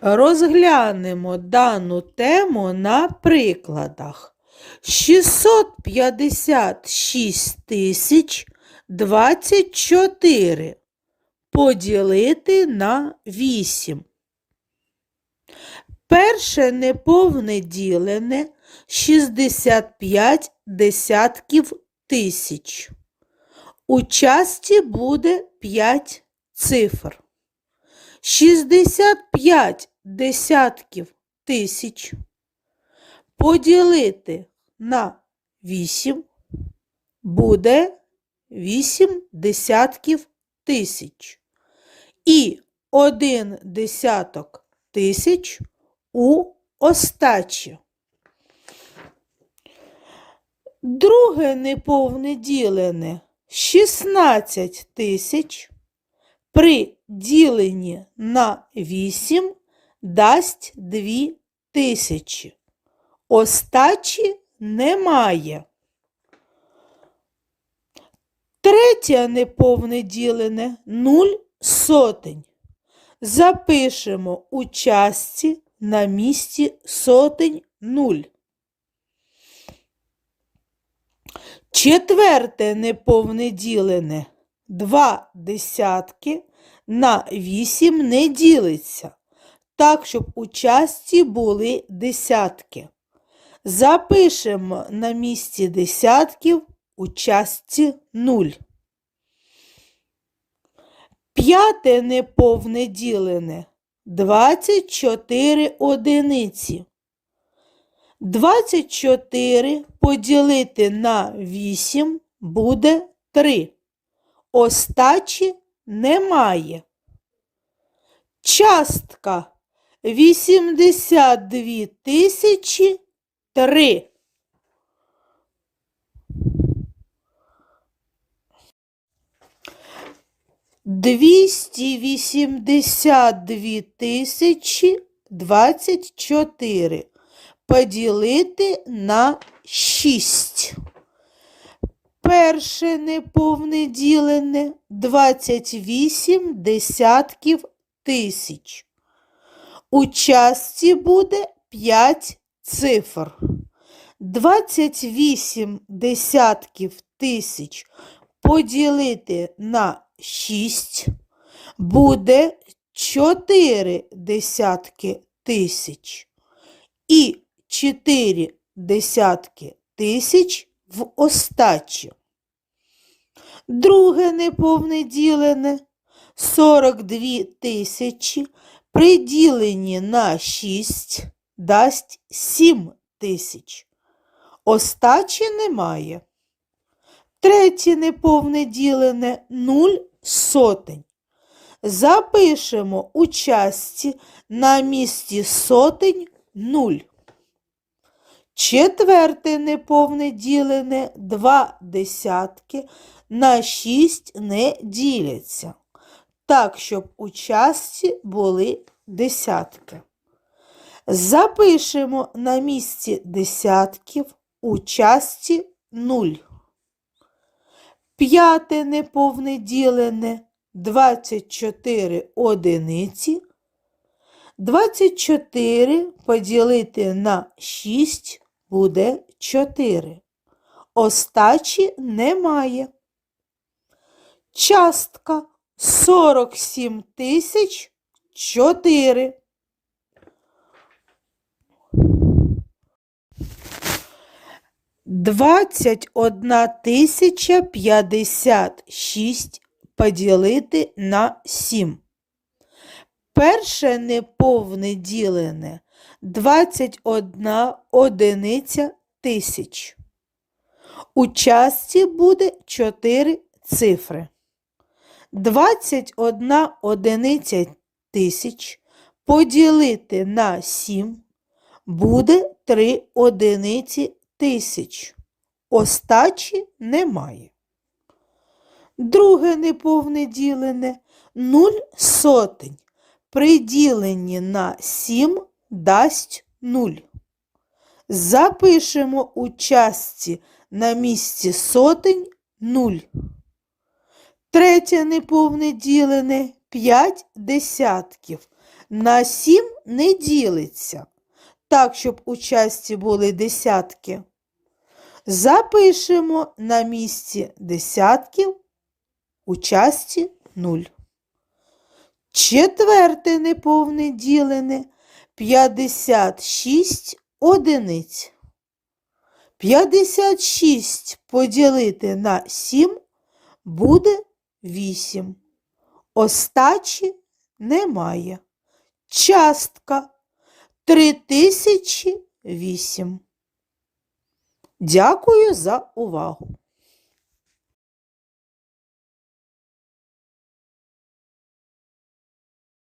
Розглянемо дану тему на прикладах. 656 тисяч 24 поділити на 8. Перше неповне ділене 65 десятків тисяч. У часті буде 5 цифр. 65 десятків тисяч поділити на 8 буде 8 десятків тисяч. І 1 десяток тисяч у остачі. Друге неповне ділене 16 тисяч при діленні на 8 дасть 2 тисячі. Остачі немає. Третє неповне ділене 0 сотень. Запишемо у частці на місці сотень 0. Четверте неповне ділене 2 десятки на 8 не ділиться, так, щоб у частці були десятки. Запишемо на місці десятків у частці 0. П'яте неповне ділене 24 одиниці. 24 поділити на 8 буде 3. Остачі немає. Частка 82 тисячі 3. Двісті вісімдесят дві тисячі двадцять чотири поділити на шість. Перше неповне ділене 28 десятків тисяч. У частці буде 5 цифр. 28 десятків тисяч поділити на 6 буде 4 десятки тисяч. І 4 десятки тисяч в остачі. Друге неповне ділене 42 тисячі при діленні на 6 дасть 7 тисяч. Остачі немає. Третє неповне ділене 0 сотень. Запишемо у частці на місці сотень 0. Четверте неповне ділене 2 десятки на 6 не діляться. Так, щоб у частці були десятки. Запишемо на місці десятків у частці 0. П'яте неповне ділене 24 одиниці. 24 поділити на 6 буде 4. Остачі немає. Частка 47 тисяч 4. Двадцять одна тисяча п'ятдесят шість поділити на сім. Перше неповне ділене 21 одиниця тисяч. У частці буде 4 цифри. 21 одиниця тисяч поділити на 7 буде 3 одиниці тисяч. Остачі немає. Друге неповне ділене 0 сотень при діленні на 7 дасть 0. Запишемо у частці на місці сотень 0. Третє неповне ділене 5 десятків. на 7 не ділиться, так, щоб у часті були десятки. Запишемо на місці десятків у часті 0. Четверте неповне ділене 56 одиниць. 56 поділити на 7 буде 8. Остачі немає. Частка 3008. Дякую за увагу.